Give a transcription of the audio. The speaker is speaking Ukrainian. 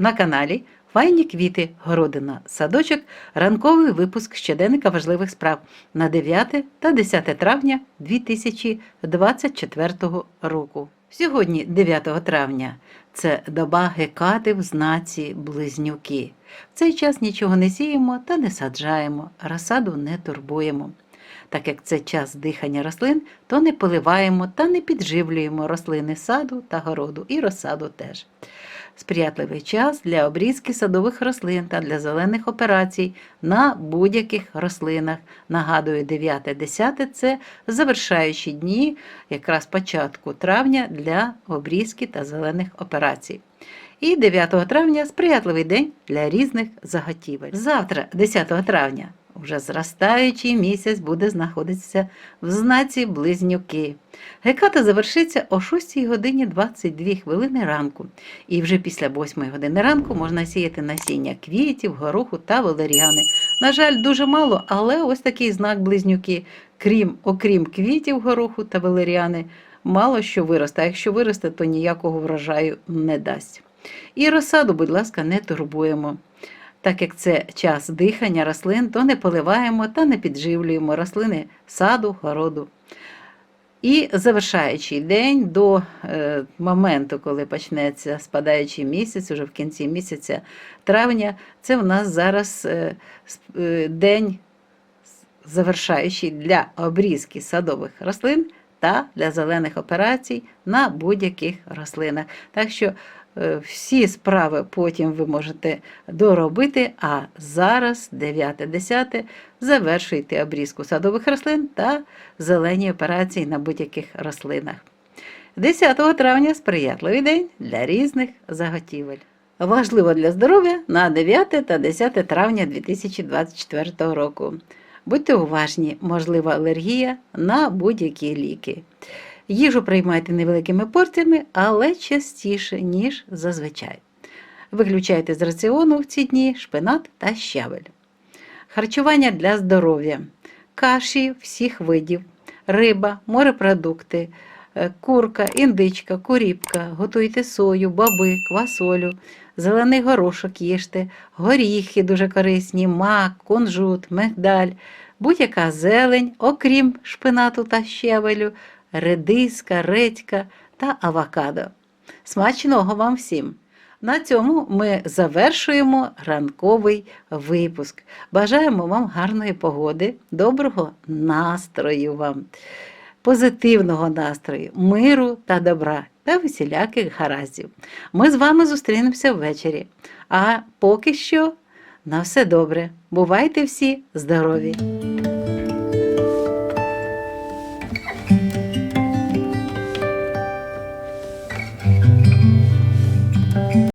на каналі Файні квіти, городина, садочок, ранковий випуск щоденника важливих справ на 9 та 10 травня 2024 року. Сьогодні, 9 травня, це доба Гекати в знаці Близнюки. В цей час нічого не сіємо та не саджаємо, розсаду не турбуємо. Так як це час дихання рослин, то не поливаємо та не підживлюємо рослини саду та городу і розсаду теж. Сприятливий час для обрізки садових рослин та для зелених операцій на будь-яких рослинах. Нагадую, 9-10 це завершаючі дні, якраз початку травня для обрізки та зелених операцій. І 9 травня сприятливий день для різних заготівель. Завтра, 10 травня, вже зростаючий місяць буде знаходитися в знаці Близнюки. Геката завершиться о 6 годині 22 хвилини ранку, і вже після 8 години ранку можна сіяти насіння квітів, гороху та валеріани. На жаль, дуже мало, але ось такий знак близнюки. Крім, окрім квітів, гороху та валеріани, мало що виросте. А якщо виросте, то ніякого врожаю не дасть. І розсаду, будь ласка, не турбуємо. Так як це час дихання рослин, то не поливаємо та не підживлюємо рослини саду, городу. І завершаючий день до е, моменту, коли почнеться спадаючий місяць, уже в кінці місяця травня, це в нас зараз е, е, день завершаючий для обрізки садових рослин та для зелених операцій на будь-яких рослинах. Так що всі справи потім ви можете доробити, а зараз, 9-10, завершуйте обрізку садових рослин та зелені операції на будь-яких рослинах. 10 травня сприятливий день для різних заготівель. Важливо для здоров'я на 9 та 10 травня 2024 року. Будьте уважні, можлива алергія на будь-які ліки. Їжу приймайте невеликими порціями, але частіше, ніж зазвичай. Виключайте з раціону в ці дні шпинат та щавель. Харчування для здоров'я. Каші всіх видів, риба, морепродукти, е, курка, індичка, куріпка, готуйте сою, баби, квасолю, зелений горошок їжте, горіхи дуже корисні, мак, кунжут, мигдаль, будь-яка зелень, окрім шпинату та щавелю, редиска, редька та авокадо. Смачного вам всім! На цьому ми завершуємо ранковий випуск. Бажаємо вам гарної погоди, доброго настрою вам, позитивного настрою, миру та добра та усіляких гараздів. Ми з вами зустрінемося ввечері. А поки що на все добре. Бувайте всі здорові!